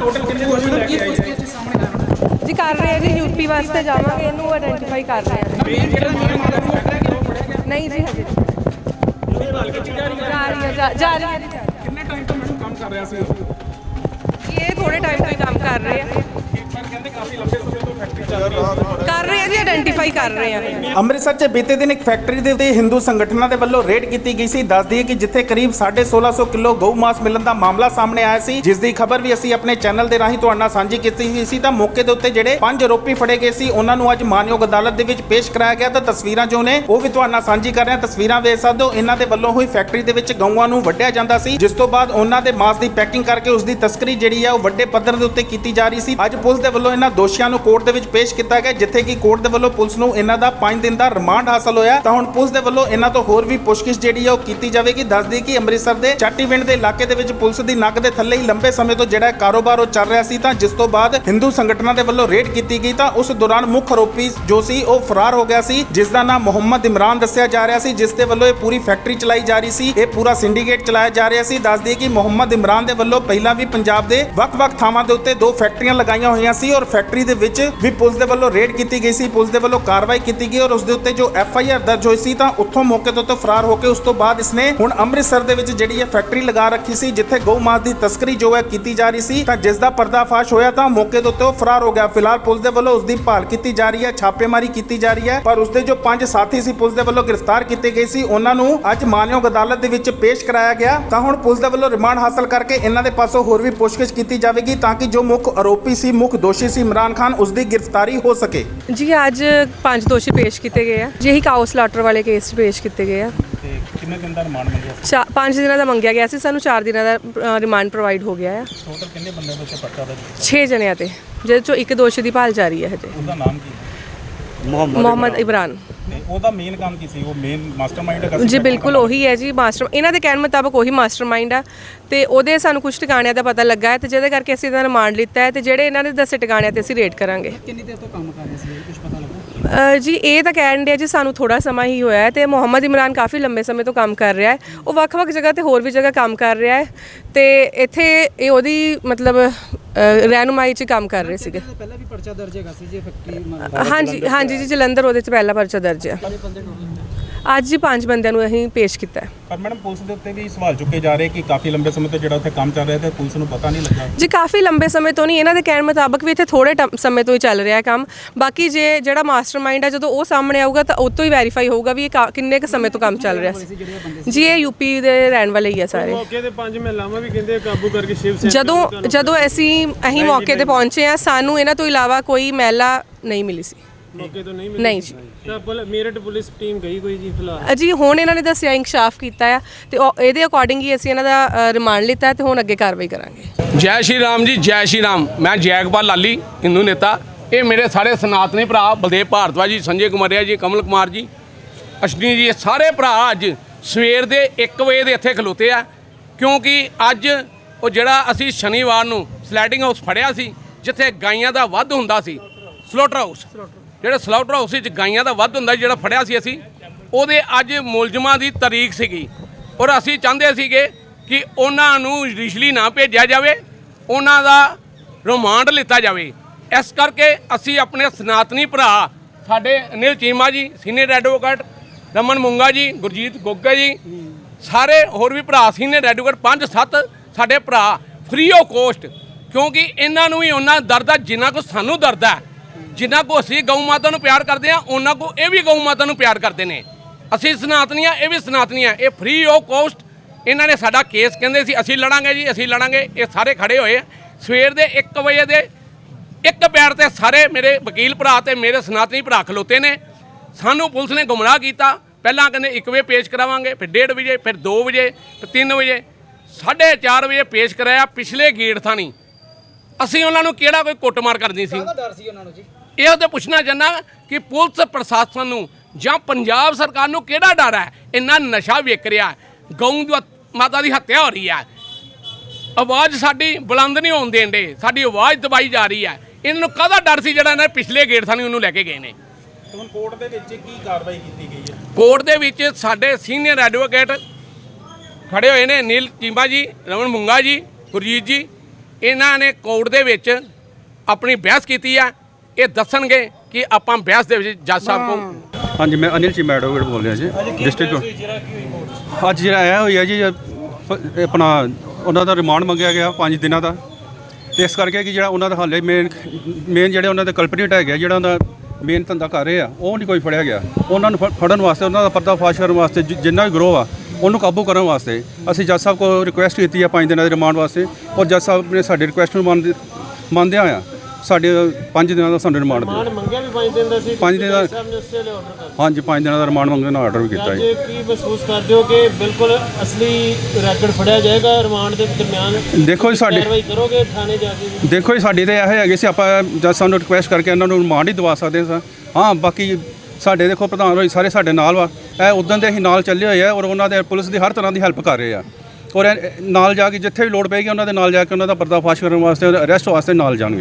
Total ਕਿੰਨੇ ਦੋਸ਼ੀ ਲੈ ਕੇ ਆਏ ਜੀ? ਜੀ ਕਰ ਰਹੇ ਆ ਜੀ ਯੂਪੀ ਵਾਸਤੇ ਜਾਵਾਂਗੇ ਇਹਨੂੰ ਆਇਡੈਂਟੀਫਾਈ ਕਰ ਰਹੇ ਆ ਮੇਨ ਜਿਹੜਾ ਮਾਰੇ ਮਾਰੇ ਨੂੰ ਫੜ ਕੇ ਉਹ ਗਿਆ? ਨਹੀਂ ਜੀ ਹਜੇ। ਇਹ ਹਲਕੇ ਚ ਜਾ ਰਹੀ ਹੈ? ਜਾ ਰਹੀ ਹੈ ਕਿੰਨੇ ਟਾਈਮ ਤੋਂ ਮੈਨੂੰ ਕੰਮ ਕਰ ਰਿਹਾ ਸੀ। ਇਹ ਥੋੜੇ ਟਾਈਮ ਤੋਂ ਹੀ ਕੰਮ ਕਰ ਰਹੇ ਆ। ਕਹਿੰਦੇ ਕਾਫੀ ਲੰਬੇ ਕਰ ਰਹੇ ਆ ਜੀ ਆਇਡੈਂਟੀਫਾਈ ਕਰ ਰਹੇ ਆ। ਅੰਮ੍ਰਿਤਸਰ 'ਚ ਬੀਤੇ ਦਿਨ ਇੱਕ ਫੈਕਟਰੀ ਦੇ ਉੱਤੇ ਹਿੰਦੂ ਸੰਗਠਨਾਂ ਦੇ ਵੱਲੋਂ ਰੇਡ ਕੀਤੀ ਗਈ ਸੀ। ਦੱਸ ਦਈਏ ਕਿ ਜਿੱਥੇ ਕਰੀਬ 1650 ਕਿਲੋ ਗਊ ਮਾਸ ਮਿਲਣ ਦਾ ਮਾਮਲਾ ਸਾਹਮਣੇ ਆਇਆ ਸੀ, ਜਿਸ ਦੀ ਖਬਰ ਵੀ ਅਸੀਂ ਆਪਣੇ ਚੈਨਲ ਦੇ ਰਾਹੀਂ ਤੁਹਾਡੇ ਨਾਲ ਸਾਂਝੀ ਕੀਤੀ ਸੀ। ਤਾਂ ਮੌਕੇ ਦੇ ਉੱਤੇ ਜਿਹੜੇ ਪੰਜ ਆਰੋਪੀ ਫੜੇ ਗਏ ਸੀ, ਉਹਨਾਂ ਨੂੰ ਅੱਜ ਮਾਨਯੋਗ ਅਦਾਲਤ ਦੇ ਵਿੱਚ ਪੇਸ਼ ਕਰਾਇਆ ਗਿਆ। ਤਾਂ ਤਸਵੀਰਾਂ ਜੋ ਨੇ, ਉਹ ਵੀ ਤੁਹਾਡੇ ਨਾਲ ਸਾਂਝੀ ਕਰ ਰਹੇ ਹਾਂ। ਤਸਵੀਰਾਂ ਵੇਖ ਸਕਦੇ ਹੋ, ਇਹਨਾਂ ਦੇ ਵੱਲੋਂ ਹੋਈ ਫੈਕਟਰੀ ਦੇ ਵਿੱਚ ਗਊਆਂ ਨੂੰ ਵੱਢਿਆ ਜਾਂਦਾ ਸੀ। ਜਿਸ ਤੋਂ ਬਾਅਦ ਉਹਨਾਂ ਦੇ ਮਾਸ ਦੀ ਪੈਕਿੰਗ ਕਰਕੇ ਉਸ ਦੀ ਤਸਕਰੀ ਜਿਹੜੀ ਆ, ਉਹ ਵੱਡੇ ਪੱਧਰ ਦੇ ਉੱਤੇ ਕੀਤੀ ਜਾ ਰਹੀ ਸੀ। ਅੱਜ ਪੁਲਿਸ ਦੇ ਵੱਲੋਂ ਇਹਨਾਂ ਦੋਸ਼ੀਆਂ ਨੂੰ ਕੋਰਟ ਦੇ ਵਿੱਚ ਪੇਸ਼ ਕੀਤਾ ਗਿਆ, ਜਿੱਥੇ ਕਿ ਕੋਰਟ ਦੇ ਵੱਲੋਂ ਪੁਲਿਸ ਨੂੰ ਇਹਨਾਂ ਦਾ 5 ਦਿਨ ਦਾ ਰਿਮਾਂਡ ਹਾਸਲ ਹੋਇਆ। ਤਾਂ ਹੁਣ ਪੁਲਿਸ ਦੇ ਵੱਲੋਂ ਇਹਨਾਂ ਤੋਂ ਹੋਰ ਵੀ ਪੁੱਛਗਿੱਛ ਜਿਹੜੀ ਹੈ ਉਹ ਕੀਤੀ ਜਾਵੇਗੀ। ਦੱਸ ਕਿ ਅੰਮ੍ਰਿਤਸਰ ਦੇ ਚਾਟੀਵਿੰਡ ਦੇ ਇਲਾਕੇ ਦੇ ਵਿੱਚ ਪੁਲਿਸ ਦੀ ਨੱਕ ਦੇ ਥੱਲੇ ਹੀ ਲੰਬੇ ਸਮੇਂ ਤੋਂ ਜਿਹੜਾ ਕਾਰੋਬਾਰ ਉਹ ਚੱਲ ਰਿਹਾ ਸੀ, ਤਾਂ ਜਿਸ ਤੋਂ ਬਾਅਦ ਹਿੰਦੂ ਸੰਗਠਨਾਂ ਦੇ ਵੱਲੋਂ ਰੇਡ ਕੀਤੀ ਗਈ, ਤਾਂ ਉਸ ਦੌਰਾਨ ਮੁੱਖ ਆਰੋਪੀ ਜੋ ਸੀ ਉਹ ਫਰਾਰ ਹੋ ਗਿਆ ਸੀ, ਜਿਸ ਦਾ ਨਾਮ ਮੁਹੰਮਦ ਇਮਰਾਨ ਦੱਸਿਆ ਜਾ ਰਿਹਾ ਸੀ, ਜਿਸ ਦੇ ਵੱਲੋਂ ਇਹ ਪੂਰੀ ਫੈਕਟਰੀ ਚਲਾਈ ਜਾ ਰਹੀ ਸੀ, ਇਹ ਪੂਰਾ ਸਿੰਡੀਕੇਟ ਚਲਾਇਆ ਜਾ ਰਿਹਾ ਸੀ। ਦੱਸਦੀ ਕਿ ਮੁਹੰਮਦ ਇਮਰਾਨ ਦੇ ਵੱਲੋਂ ਪਹਿਲਾਂ ਵੀ ਪੰਜਾਬ ਦੇ ਵੱਖ-ਵੱਖ ਥਾਵਾਂ ਦੇ ਉੱਤੇ ਦੋ ਫੈਕਟਰੀਆਂ ਲਗਾਈਆਂ ਹੋਈਆਂ ਸੀ ਔਰ ਫੈਕਟਰੀ ਦੇ ਵਿੱਚ ਵੀ ਪੁਲਿਸ ਦੇ ਵੱਲੋਂ ਰੇਡ ਕੀਤੀ ਗਈ ਸੀ, ਪੁਲਿਸ ਦੇ ਵੱਲੋਂ ਕਾਰਵਾਈ ਕੀਤੀ ਗਈ ਔਰ ਉਸ ਦੇ ਉੱਤੇ ਜੋ ਐਫ ਆਈ ਆਰ ਦਰਜ ਹੋਈ ਸੀ ਤਾਂ ਉੱਥੋਂ ਮੌਕੇ ਤੋਂ ਫਰਾਰ ਹੋ ਕੇ ਉਸ ਤੋਂ ਬਾਅਦ ਇਸਨੇ ਹੁਣ ਅੰਮ੍ਰਿਤਸਰ ਦੇ ਵਿੱਚ ਜਿਹੜੀ ਇਹ ਫੈਕਟਰੀ ਲਗਾ ਰੱਖੀ ਸੀ, ਜਿੱਥੇ ਗਊ ਮਾਸ ਦੀ ਤਸਕਰੀ ਜੋ ਹੈ ਕੀਤੀ ਜਾ ਰਹੀ ਸੀ, ਤਾਂ ਜਿਸ ਦਾ ਪਰਦਾਫਾਸ਼ ਹੋਇਆ ਤਾਂ ਮੌਕੇ ਤੋਂ ਤੋਂ ਫਰਾਰ ਹੋ ਗਿਆ। ਫਿਲਹਾਲ ਪੁਲਿਸ ਦੇ ਵੱਲੋਂ ਉਸ ਦੀ ਭਾਲ ਕੀਤੀ ਜਾ ਰਹੀ ਹੈ, ਛਾਪੇਮਾਰੀ ਕੀਤੀ ਜਾ ਰਹੀ ਹੈ, ਪਰ ਉਸ ਦੇ ਜੋ ਪੰਜ ਸਾਥੀ ਸੀ, ਪੁਲਿਸ ਦੇ ਵੱਲੋਂ ਗ੍ਰਿਫਤਾਰ ਕੀਤੇ ਗਏ ਸੀ। ਉਹਨਾਂ ਨੂੰ ਅੱਜ ਮਾਨਯੋਗ ਅਦਾਲਤ ਦੇ ਵਿੱਚ ਪੇਸ਼ ਕਰਾਇਆ ਗਿਆ। ਤਾਂ ਹੁਣ ਪੁਲਿਸ ਦੇ ਵੱਲੋਂ ਰਿਮਾਂਡ ਹਾਸਲ ਕਰਕੇ ਇਹਨਾਂ ਦੇ ਪਾਸੋਂ ਹੋਰ ਵੀ ਪੁੱਛਗਿੱਛ ਕੀਤੀ ਜਾਵੇਗੀ ਤਾਂ ਕਿ ਜੋ ਮੁੱਖ ਆਰੋਪੀ ਸੀ, ਮੁੱਖ ਦੋਸ਼ੀ ਸੀ, ਇਮਰਾਨ ਖਾਨ, ਉਸ ਦੀ ਗ੍ਰਿਫਤਾਰੀ ਹੋ ਸਕੇ। ਜੀ ਅੱਜ ਪੰਜ ਦੋਸ਼ੀ ਪੇਸ਼ ਕੀਤੇ ਗਏ ਆ। ਜਿਹੀ ਕਾਓ ਸਲਾਟਰ ਵਾਲੇ ਕੇਸ 'ਚ ਪੇਸ਼ ਕੀਤੇ ਗਏ ਆ। ਤੇ ਕਿੰਨੇ ਦਿਨ ਦਾ ਰਿਮਾਂਡ ਮੰਗਿਆ ਚਾ- ਪੰਜ ਦਿਨਾਂ ਦਾ ਮੰਗਿਆ ਗਿਆ ਸੀ। ਸਾਨੂੰ 4 ਦਿਨਾਂ ਦਾ ਰਿਮਾਂਡ ਪ੍ਰੋਵਾਈਡ ਹੋ ਗਿਆ ਆ। ਟੋਟਲ ਕਿੰਨੇ ਬੰਦੇ ਦੇ ਉੱਤੇ ਪਰਚਾ ਦਾ 6 ਜਣਿਆਂ ਤੇ ਜਿਹਦੇ ਚੋਂ ਇੱਕ ਦੋਸ਼ੀ ਦੀ ਭਾਲ ਜਾਰੀ ਹੈ ਹਜੇ। ਉਹਦਾ ਨਾਮ ਕੀ ਹੈ? ਮੁਹੰਮਦ ਇਮਰਾਨ ਤੇ ਉਹਦਾ ਮੇਨ ਕੰਮ ਕੀ ਸੀ? ਉਹ ਮੇਨ ਮਾਸਟਰਮਾਈਂਡ ਹੈਗਾ ਜੀ ਬਿਲਕੁਲ ਉਹੀ ਹੈ ਜੀ ਮਾਸਟਰ ਇਹਨਾਂ ਦੇ ਕਹਿਣ ਮੁਤਾਬਕ ਉਹੀ ਮਾਸਟਰਮਾਈਂਡ ਆ। ਤੇ ਉਹਦੇ ਸਾਨੂੰ ਕੁਝ ਟਿਕਾਣਿਆਂ ਦਾ ਪਤਾ ਲੱਗਾ ਹੈ ਤੇ ਜਿਹਦੇ ਕਰਕੇ ਅਸੀਂ ਇਹਦਾ ਰਿਮਾਂਡ ਲਿੱਤਾ ਹੈ ਤੇ ਜਿਹੜੇ ਇਹਨਾਂ ਦੇ ਦੱਸੇ ਟਿਕਾਣਿਆਂ ਤੇ ਅਸੀਂ ਰੇਡ ਕਰਾਂਗੇ। ਕਿੰਨੀ ਦੇਰ ਤੋਂ ਕੰਮ ਕਰ ਰਹੇ ਸੀ? ਕੁਝ ਪਤਾ ਲੱਗਾ? ਅ, ਜੀ ਇਹ ਤਾਂ ਕਹਿਣ ਡਿਆ ਜੀ ਸਾਨੂੰ ਥੋੜਾ ਸਮਾਂ ਹੀ ਹੋਇਆ ਹੈ ਤੇ ਮੁਹੰਮਦ ਇਮਰਾਨ ਕਾਫੀ ਲੰਬੇ ਸਮੇਂ ਤੋਂ ਕੰਮ ਕਰ ਰਿਹਾ ਹੈ। ਉਹ ਵੱਖ-ਵੱਖ ਜਗ੍ਹਾ ਤੇ ਹੋਰ ਵੀ ਜਗ੍ਹਾ ਕੰਮ ਕਰ ਰਿਹਾ ਹੈ ਤੇ ਇੱਥੇ ਇਹ ਉਹਦੀ ਮਤਲਬ ਰਹਿਨੁਮਾਈ 'ਚ ਕੰਮ ਕਰ ਰਹੇ ਸੀਗੇ। ਪਹਿਲਾਂ ਵੀ ਪਰਚਾ ਦਰਜ ਹੈਗਾ ਸੀ ਜੇ ਫੈਕਟਰੀ ਹਾਂਜੀ ਹਾਂਜੀ ਜੀ ਜਲੰਧਰ ਉਹਦੇ 'ਚ ਪਹਿਲਾ ਪਰਚਾ ਦਰਜ ਹੈ ਅੱਜ ਜੀ ਪੰਜ ਬੰਦਿਆਂ ਨੂੰ ਅਸੀਂ ਪੇਸ਼ ਕੀਤਾ ਹੈ। ਪਰ ਮੈਡਮ ਪੁਲਿਸ ਦੇ ਉੱਤੇ ਵੀ ਸਵਾਲ ਚੁੱਕੇ ਜਾ ਰਹੇ ਕਿ ਕਾਫੀ ਲੰਬੇ ਸਮੇਂ ਤੋਂ ਜਿਹੜਾ ਉੱਥੇ ਕੰਮ ਚੱਲ ਰਿਹਾ ਤੇ ਪੁਲਿਸ ਨੂੰ ਪਤਾ ਨਹੀਂ ਲੱਗਾ। ਜੀ ਕਾਫੀ ਲੰਬੇ ਸਮੇਂ ਤੋਂ ਨਹੀਂ ਇਹਨਾਂ ਦੇ ਕਹਿਣ ਮੁਤਾਬਕ ਵੀ ਇੱਥੇ ਥੋੜੇ ਸਮੇਂ ਤੋਂ ਹੀ ਚੱਲ ਰਿਹਾ ਹੈ ਕੰਮ। ਬਾਕੀ ਜੇ ਜਿਹੜਾ ਮਾਸਟਰਮਾਈਂਡ ਹੈ ਜਦੋਂ ਉਹ ਸਾਹਮਣੇ ਆਊਗਾ ਤਾਂ ਉਹ ਤੋਂ ਹੀ ਵੈਰੀਫਾਈ ਹੋਊਗਾ ਵੀ ਇਹ ਕਾ- ਕਿੰਨੇ ਕੁ ਸਮੇਂ ਤੋਂ ਕੰਮ ਚੱਲ ਰਿਹਾ ਸੀ। ਜੀ ਇਹ ਯੂਪੀ ਦੇ ਰਹਿਣ ਵਾਲੇ ਹੀ ਆ ਸਾਰੇ। ਮੌਕੇ ਤੇ ਪੰਜ ਮਹਿਲਾਵਾਂ ਵੀ ਕਹਿੰਦੇ ਕਾਬੂ ਕਰਕੇ ਸ਼ਿਵ ਸੈਨਾ ਜਦੋਂ ਜਦੋਂ ਅਸੀਂ ਅਸੀਂ ਮੌਕੇ ਤੇ ਪਹੁੰਚੇ ਆ ਸਾਨੂੰ ਇਹਨਾਂ ਤੋਂ ਇਲਾਵਾ ਕੋਈ ਮਹਿਲਾ ਨਹੀਂ ਮਿਲੀ ਸੀ। ਮੌਕੇ ਤੋਂ ਨਹੀਂ ਮਿਲੇ ਨਹੀਂ ਜੀ। ਤਾਂ ਪੁਲ- ਮੇਰਠ ਪੁਲਿਸ ਟੀਮ ਗਈ ਕੋਈ ਜੀ ਫਿਲਹਾਲ? ਅਜੀ ਹੁਣ ਇਹਨਾਂ ਨੇ ਦੱਸਿਆ ਇਨਕਸ਼ਾਫ ਕੀਤਾ ਆ ਤੇ ਉਹ- ਇਹਦੇ ਅਕੋਰਡਿੰਗ ਹੀ ਅਸੀਂ ਇਹਨਾਂ ਦਾ ਰਿਮਾਂਡ ਲਿੱਤਾ ਹੈ ਤੇ ਹੁਣ ਅੱਗੇ ਕਾਰਵਾਈ ਕਰਾਂਗੇ। ਜੈ ਸ਼੍ਰੀ ਰਾਮ ਜੀ ਜੈ ਸ਼੍ਰੀ ਰਾਮ। ਮੈਂ ਜੈਗਪਾਲ ਲਾਲੀ ਹਿੰਦੂ ਨੇਤਾ। ਇਹ ਮੇਰੇ ਸਾਰੇ ਸਨਾਤਨੀ ਭਰਾ ਬਲਦੇਵ ਭਾਰਦਵਾਜ ਜੀ ਸੰਜੇ ਕੁਮਾਰਿਆ ਜੀ ਕਮਲ ਕੁਮਾਰ ਜੀ ਅਸ਼ਨੀ ਜੀ ਇਹ ਸਾਰੇ ਭਰਾ ਅੱਜ ਸਵੇਰ ਦੇ 1 ਵਜੇ ਦੇ ਇੱਥੇ ਖਲੋਤੇ ਆ। ਕਿਉਂਕਿ ਅੱਜ ਉਹ ਜਿਹੜਾ ਅਸੀਂ ਸ਼ਨੀਵਾਰ ਨੂੰ ਸਲਾਈਡਿੰਗ ਹਾਊਸ ਫੜਿਆ ਸੀ ਜਿੱਥੇ ਗਾਈਆਂ ਦਾ ਵੱਧ ਹੁੰਦਾ ਸੀ। ਸਲੋਟਰ ਹਾਊਸ ਜਿਹੜਾ ਸਲਾਟਰ ਹਾਊਸ ਵਿੱਚ ਗਾਈਆਂ ਦਾ ਵੱਧ ਹੁੰਦਾ ਜਿਹੜਾ ਫੜਿਆ ਸੀ ਅਸੀਂ। ਉਹਦੇ ਅੱਜ ਮੁਲਜ਼ਮਾਂ ਦੀ ਤਾਰੀਖ ਸੀਗੀ। ਔਰ ਅਸੀਂ ਚਾਹੁੰਦੇ ਸੀਗੇ ਕਿ ਉਹਨਾਂ ਨੂੰ ਰਿਸ਼ਲੀ ਨਾ ਭੇਜਿਆ ਜਾਵੇ, ਉਹਨਾਂ ਦਾ ਰਿਮਾਂਡ ਲਿੱਤਾ ਜਾਵੇ। ਇਸ ਕਰਕੇ ਅਸੀਂ ਆਪਣੇ ਸਨਾਤਨੀ ਭਰਾ, ਸਾਡੇ ਅਨਿਲ ਚੀਮਾ ਜੀ, ਸੀਨੀਅਰ ਐਡਵੋਕੇਟ, ਰਮਨ ਮੁੰਗਾ ਜੀ, ਗੁਰਜੀਤ ਗੋਗਾ ਜੀ, ਸਾਰੇ ਹੋਰ ਵੀ ਭਰਾ ਸੀਨੀਅਰ ਐਡਵੋਕੇਟ, ਪੰਜ ਸੱਤ ਸਾਡੇ ਭਰਾ ਫ੍ਰੀ ਆਫ ਕੋਸਟ ਕਿਉਂਕਿ ਇਹਨਾਂ ਨੂੰ ਵੀ ਉਹਨਾਂ ਦਰਦ ਆ, ਜਿੰਨਾ ਕੋ ਸਾਨੂੰ ਦਰਦ ਹੈ ਜਿੰਨਾ ਕੋ ਅਸੀਂ ਗਊ ਮਾਤਾ ਨੂੰ ਪਿਆਰ ਕਰਦੇ ਆ ਉਹਨਾਂ ਕੋ ਇਹ ਵੀ ਗਊ ਮਾਤਾ ਨੂੰ ਪਿਆਰ ਕਰਦੇ ਨੇ। ਅਸੀਂ ਸਨਾਤਨੀਆਂ, ਇਹ ਵੀ ਸਨਾਤਨੀਆਂ, ਇਹ ਫ੍ਰੀ ਆਫ ਕੋਸਟ ਇਹਨਾਂ ਨੇ ਸਾਡਾ ਕੇਸ ਕਹਿੰਦੇ ਸੀ, ਅਸੀਂ ਲੜਾਂਗੇ ਜੀ, ਅਸੀਂ ਲੜਾਂਗੇ। ਇਹ ਸਾਰੇ ਖੜੇ ਹੋਏ ਆ। ਸਵੇਰ ਦੇ 1 ਵਜੇ ਦੇ ਇੱਕ ਪੈਰ ਤੇ ਸਾਰੇ ਮੇਰੇ ਵਕੀਲ ਭਰਾ ਤੇ ਮੇਰੇ ਸਨਾਤਨੀ ਭਰਾ ਖਲੋਤੇ ਨੇ। ਸਾਨੂੰ ਪੁਲਿਸ ਨੇ ਗੁੰਮਰਾਹ ਕੀਤਾ। ਪਹਿਲਾਂ ਕਹਿੰਦੇ 1 ਵਜੇ ਪੇਸ਼ ਕਰਾਵਾਂਗੇ, ਫਿਰ 1:30 ਵਜੇ, ਫਿਰ 2 ਵਜੇ ਫਿਰ 3 ਵਜੇ। 4:30 ਵਜੇ ਪੇਸ਼ ਕਰਾਇਆ, ਪਿਛਲੇ ਗੇਟ ਥਾਣੀ। ਅਸੀਂ ਉਹਨਾਂ ਨੂੰ ਕਿਹੜਾ ਕੋਈ ਕੁੱਟਮਾਰ ਕਰਨੀ ਸੀ? ਡਰ ਸੀ ਉਹਨਾਂ ਨੂੰ ਜੀ? ਇਹ ਤੇ ਪੁੱਛਣਾ ਚਾਹੁੰਦਾ ਕਿ ਪੁਲਿਸ ਪ੍ਰਸ਼ਾਸਨ ਨੂੰ ਜਾਂ ਪੰਜਾਬ ਸਰਕਾਰ ਨੂੰ ਕਿਹੜਾ ਡਰ ਹੈ? ਇੰਨਾ ਨਸ਼ਾ ਵਿਕ ਰਿਹਾ ਗਊ ਦੀ ਮਾਤਾ ਦੀ ਹੱਤਿਆ ਹੋ ਰਹੀ ਹੈ। ਆਵਾਜ਼ ਸਾਡੀ ਬੁਲੰਦ ਨਹੀਂ ਹੋਣ ਦੇਣ ਦੇ। ਸਾਡੀ ਆਵਾਜ਼ ਦਬਾਈ ਜਾ ਰਹੀ ਹੈ। ਇਹਨਾਂ ਨੂੰ ਕਾਹਦਾ ਡਰ ਸੀ ਜਿਹੜਾ ਇਹਨਾਂ ਪਿਛਲੇ ਗੇਟ ਥਾਣੀ ਉਹਨੂੰ ਲੈ ਕੇ ਗਏ ਨੇ? ਹੁਣ ਕੋਰਟ ਦੇ ਵਿੱਚ ਕੀ ਕਾਰਵਾਈ ਕੀਤੀ ਗਈ ਹੈ? ਕੋਰਟ ਦੇ ਵਿੱਚ ਸਾਡੇ ਸੀਨੀਅਰ ਐਡਵੋਕੇਟ ਖੜੇ ਹੋਏ ਨੇ ਨੀਲ ਚੀਮਾ ਜੀ ਰਮਨ ਮੁੰਗਾ ਜੀ ਗੁਰਜੀਤ ਜੀ। ਇਹਨਾਂ ਨੇ ਕੋਰਟ ਦੇ ਵਿੱਚ ਆਪਣੀ ਬਹਿਸ ਕੀਤੀ ਆ ਇਹ ਦੱਸਣਗੇ ਕਿ ਆਪਾਂ ਬਹਿਸ ਦੇ ਵਿੱਚ ਜੱਜ ਸਾਹਿਬ ਕੋਲ ਹਾਂਜੀ ਮੈਂ ਅਨਿਲ ਚੀਮਾ ਐਡਵੋਕੇਟ ਬੋਲ ਰਿਹਾ ਜੀ। ਡਿਸਟ੍ਰਿਕਟ ਅੱਜ ਜਿਹੜਾ ਆਇਆ ਹੋਇਆ ਜੀ ਪ- ਆਪਣਾ ਉਹਨਾਂ ਦਾ ਰਿਮਾਂਡ ਮੰਗਿਆ ਗਿਆ 5 ਦਿਨਾਂ ਦਾ। ਤੇ ਇਸ ਕਰਕੇ ਕਿ ਜਿਹੜਾ ਉਹਨਾਂ ਦਾ ਹਾਲੇ ਮੇਨ ਮੇਨ ਜਿਹੜੇ ਉਹਨਾਂ ਦੇ ਕਲਪਰੇਟ ਹੈਗੇ ਆ, ਜਿਹੜਾ ਉਹਨਾਂ ਦਾ ਮੇਨ ਧੰਦਾ ਕਰ ਰਹੇ ਆ ਉਹ ਨਹੀਂ ਕੋਈ ਫੜਿਆ ਗਿਆ। ਉਹਨਾਂ ਨੂੰ ਫ- ਫੜਨ ਵਾਸਤੇ ਉਹਨਾਂ ਦਾ ਪਰਦਾਫਾਸ਼ ਕਰਨ ਵਾਸਤੇ ਜਿ- ਜਿੰਨਾ ਵੀ ਗਰੋਹ ਆ ਉਹਨੂੰ ਕਾਬੂ ਕਰਨ ਵਾਸਤੇ ਅਸੀਂ ਜੱਜ ਸਾਹਿਬ ਕੋਲ ਰਿਕੁਐਸਟ ਕੀਤੀ ਆ 5 ਦਿਨਾਂ ਦੇ ਰਿਮਾਂਡ ਵਾਸਤੇ। ਔਰ ਜੱਜ ਸਾਹਿਬ ਨੇ ਸਾਡੇ ਰਿਕੁਐਸਟ ਨੂੰ ਮੰਨਦੇ ਮੰਨਦਿਆਂ ਆ ਸਾਡੇ 5 ਦਿਨਾਂ ਦਾ ਸਾਨੂੰ ਰਿਮਾਂਡ ਮੰਗਿਆ ਵੀ 5 ਦਿਨ ਦਾ ਸੀ ਪੰਜ ਦਿਨ ਦਾ- ਜੱਜ ਸਾਹਿਬ ਨੇ ਉਸੇ ਵੇਲੇ ਆਰਡਰ ਕਰ ਹਾਂਜੀ 5 ਦਿਨਾਂ ਦਾ ਰਿਮਾਂਡ ਮੰਗਣ ਦਾ ਆਰਡਰ ਵੀ ਕੀਤਾ ਜੀ। ਅੱਜ ਕੀ ਮਹਿਸੂਸ ਕਰਦੇ ਹੋ ਕਿ ਬਿਲਕੁਲ ਅਸਲੀ ਰੈਕਡ ਫੜਿਆ ਜਾਏਗਾ ਰਿਮਾਂਡ ਦੇ ਦਰਮਿਆਨ? ਦੇਖੋ ਜੀ ਸਾਡੇ ਕਾਰਵਾਈ ਕਰੋਗੇ ਥਾਣੇ ਜਾ ਕੇ? ਵੀ? ਦੇਖੋ ਜੀ ਸਾਡੀ ਤੇ ਇਹ ਹੈਗੇ ਸੀ ਆਪਾਂ ਜਦ ਸਾਨੂੰ ਰਿਕੁਐਸਟ ਕਰਕੇ ਇਹਨਾਂ ਨੂੰ ਰਿਮਾਂਡ ਹੀ ਦਵਾ ਸਕਦੇ ਸਾਂ। ਹਾਂ ਬਾਕੀ ਸਾਡੇ ਦੇਖੋ ਪ੍ਰਧਾਨ ਹੋਈ ਸਾਰੇ ਸਾਡੇ ਨਾਲ ਵਾ। ਇਹ ਉਦੋਂ ਦੇ ਹੀ ਨਾਲ ਚੱਲੇ ਹੋਏ ਆ ਔਰ ਉਹਨਾਂ ਦੇ ਪੁਲਿਸ ਦੀ ਹਰ ਤਰ੍ਹਾਂ ਦੀ ਹੈਲਪ ਕਰ ਰਹੇ ਆ। ਔਰ ਇਹ ਨਾਲ ਜਾ ਕੇ ਜਿੱਥੇ ਵੀ ਲੋੜ ਪਏਗੀ ਉਹਨਾਂ ਦੇ ਨਾਲ ਜਾ ਕੇ ਉਹਨਾਂ ਦਾ ਪਰਦਾਫਾਸ਼ ਕਰਨ ਵਾਸਤੇ ਅਰੈਸਟ ਵਾਸਤੇ ਨਾਲ ਜਾਣਗੇ।